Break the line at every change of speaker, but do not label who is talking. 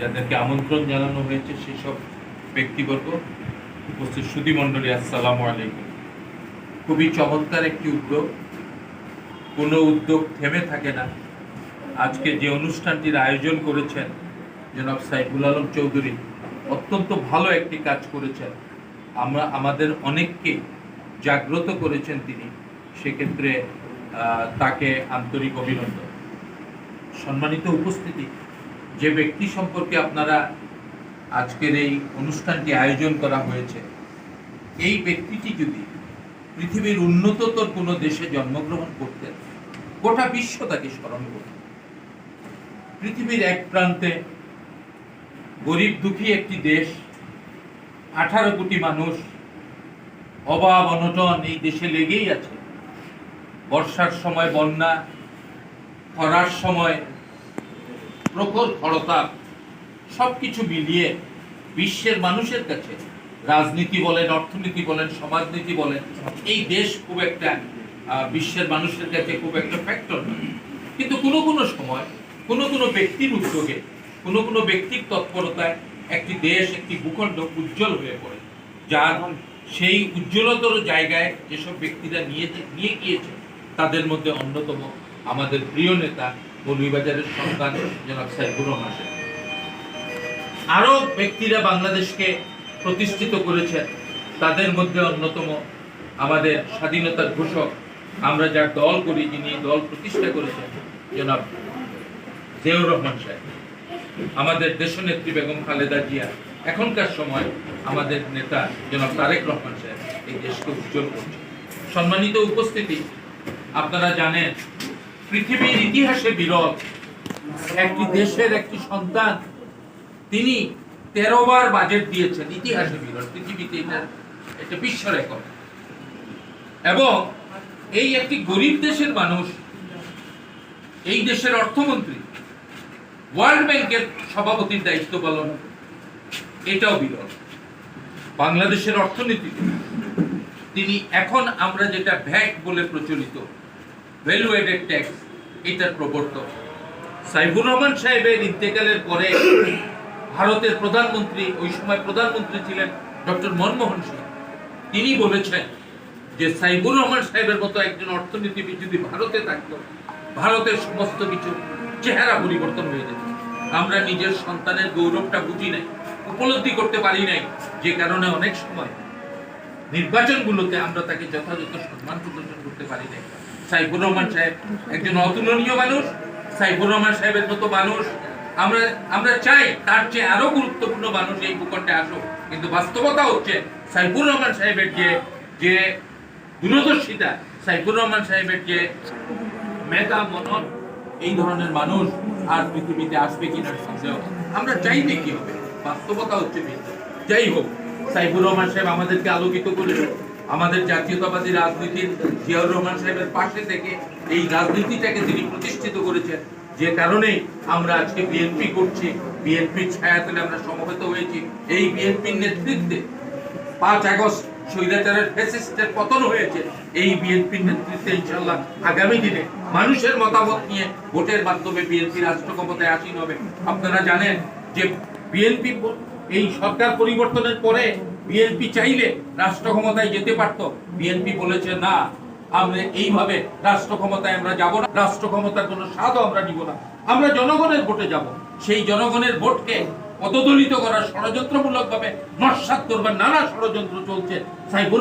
যাদেরকে আমন্ত্রণ জানানো হয়েছে সেসব ব্যক্তিবর্গ উপস্থিত সুধীমণ্ডলী আসসালামু আলাইকুম। খুবই চমৎকার একটি উদ্যোগ কোনো উদ্যোগ থেমে থাকে না। আজকে যে অনুষ্ঠানটির আয়োজন করেছেন জনাব সাইফুল আলম চৌধুরী, অত্যন্ত ভালো একটি কাজ করেছেন। আমরা, আমাদের অনেককে জাগ্রত করেছেন তিনি। সেক্ষেত্রে তাকে আন্তরিক অভিনন্দন। সম্মানিত উপস্থিতি যে ব্যক্তি সম্পর্কে আপনারা আজকের এই অনুষ্ঠানটি আয়োজন করা হয়েছে, এই ব্যক্তিটি যদি পৃথিবীর উন্নততর কোনো দেশে জন্মগ্রহণ করতেন, গোটা বিশ্ব তাকে স্মরণ করত। পৃথিবীর এক প্রান্তে গরিব দুঃখী একটি দেশ, আঠারো কোটি মানুষ, অভাব, অনটন এই দেশে লেগেই আছে। বর্ষার সময়, বন্যা, খরার সময় প্রখর খরতাপ সব কিছু মিলিয়ে বিশ্বের মানুষের কাছে রাজনীতি বলেন, অর্থনীতি বলেন, সমাজনীতি বলেন, এই দেশ খুব একটা বিশ্বের মানুষের কাছে খুব একটা ফ্যাক্টর নয়। কিন্তু কোনো কোনো সময় কোনো কোনো ব্যক্তির উদ্যোগে, কোনো কোনো ব্যক্তির তৎপরতায় একটি দেশ, একটি ভূখণ্ড উজ্জ্বল হয়ে পড়ে। যার সেই উজ্জ্বলতর জায়গায় যেসব ব্যক্তিরা নিয়ে নিয়ে গিয়েছে, তাদের মধ্যে অন্যতম আমাদের প্রিয় নেতা মৌলভীবাজারের সন্তান জনাব সাইফুর রহমান শেখ। আরও ব্যক্তিরা বাংলাদেশকে প্রতিষ্ঠিত করেছেন। তাদের মধ্যে অন্যতম আমাদের স্বাধীনতার ঘোষক আমরা যার দল করি, যিনি দল প্রতিষ্ঠা করেছেন, জনাব জিয়াউর রহমান সাহেব। আমাদের দেশনেত্রী বেগম খালেদা জিয়া। এখনকার সময় আমাদের নেতা জনাব তারেক রহমান সাহেব এই দেশকে উজ্জ্বল করছে সম্মানিত উপস্থিতি, আপনারা জানেন পৃথিবীর ইতিহাসে বিরল। একটি দেশের একটি সন্তান, তিনি তেরো বার বাজেট দিয়েছেন, ইতিহাসে বিরল, পৃথিবীতে এটা এটা বিশ্ব রেকর্ড। এবং এই একটি গরিব দেশের মানুষ, এই দেশের অর্থমন্ত্রী ওয়ার্ল্ড ব্যাংকের সভাপতির দায়িত্ব পালন, এটাও বিরল। বাংলাদেশের অর্থনীতি তিনি এখন আমরা যেটা ভ্যাট বলে প্রচলিত ভ্যালু এডেড ট্যাক্স এটার প্রবর্তক। সাইফুর রহমান সাহেবের ইন্তেকালের পরে ভারতের প্রধানমন্ত্রী, ওই সময় প্রধানমন্ত্রী ছিলেন ডক্টর মনমোহন সিং। তিনি বলেছেন যে সাইফুর রহমান সাহেবের মতো একজন অর্থনীতিবিদ যদি ভারতে থাকতো, ভারতের সমস্ত কিছু চেহারা পরিবর্তন হয়ে যেত। আমরা নিজের সন্তানের গৌরবটা বুঝি নাই, উপলব্ধি করতে পারি নাই, যে কারণে অনেক সময় নির্বাচনগুলোতে আমরা তাকে যথাযথ সম্মান প্রদর্শন করতে পারি নাই। সাইফুর রহমান সাহেব একজন অতুলনীয় মানুষ, সাইফুর রহমান সাহেবের মতো মানুষ। আমরা আমরা চাই তার চেয়ে আরও গুরুত্বপূর্ণ মানুষ এই ভূখণ্ডে আসুক। কিন্তু বাস্তবতা হচ্ছে সাইফুর রহমান সাহেবের যে যে দূরদর্শিতা, সাইফুর রহমান সাহেবের যে মেধা, মনন, এই ধরনের মানুষ আর পৃথিবীতে আসবে কিনা সন্দেহ। আমরা চাইলে কি হবে। বাস্তবতা হচ্ছে যাই হোক, সাইফুর রহমান সাহেব আমাদেরকে আলোকিত করেছেন আমাদের জাতীয়তাবাদী রাজনীতির জিয়াউর রহমান সাহেবের পাশে থেকে এই রাজনীতিটাকে তিনি প্রতিষ্ঠিত করেছেন। যে কারণে আমরা আজকে বিএনপি করছি, বিএনপির ছায়াতলে আমরা সমবেত হয়েছি। এই বিএনপির নেতৃত্বে পাঁচ আগস্ট স্বৈরাচারের ফ্যাসিস্টের পতন হয়েছে। এই বিএনপির নেতৃত্বে ইনশাল্লাহ আগামী দিনে মানুষের মতামত নিয়ে ভোটের মাধ্যমে বিএনপি রাষ্ট্র ক্ষমতায় আসীন হবে। আপনারা জানেন যে বিএনপি এই সরকার পরিবর্তনের পরে বিএনপি চাইলে রাষ্ট্র ক্ষমতায় যেতে পারত। বিএনপি বলেছে, না, আমরা এইভাবে রাষ্ট্র ক্ষমতায় আমরা যাব না। রাষ্ট্র ক্ষমতার কোনো স্বাদও আমরা নিব না। আমরা জনগণের ভোটে যাব। সেই জনগণের ভোটকে পদদলিত করার ষড়যন্ত্রমূলকভাবে নস্বাত করবার নানা ষড়যন্ত্র চলছে। সাইফুল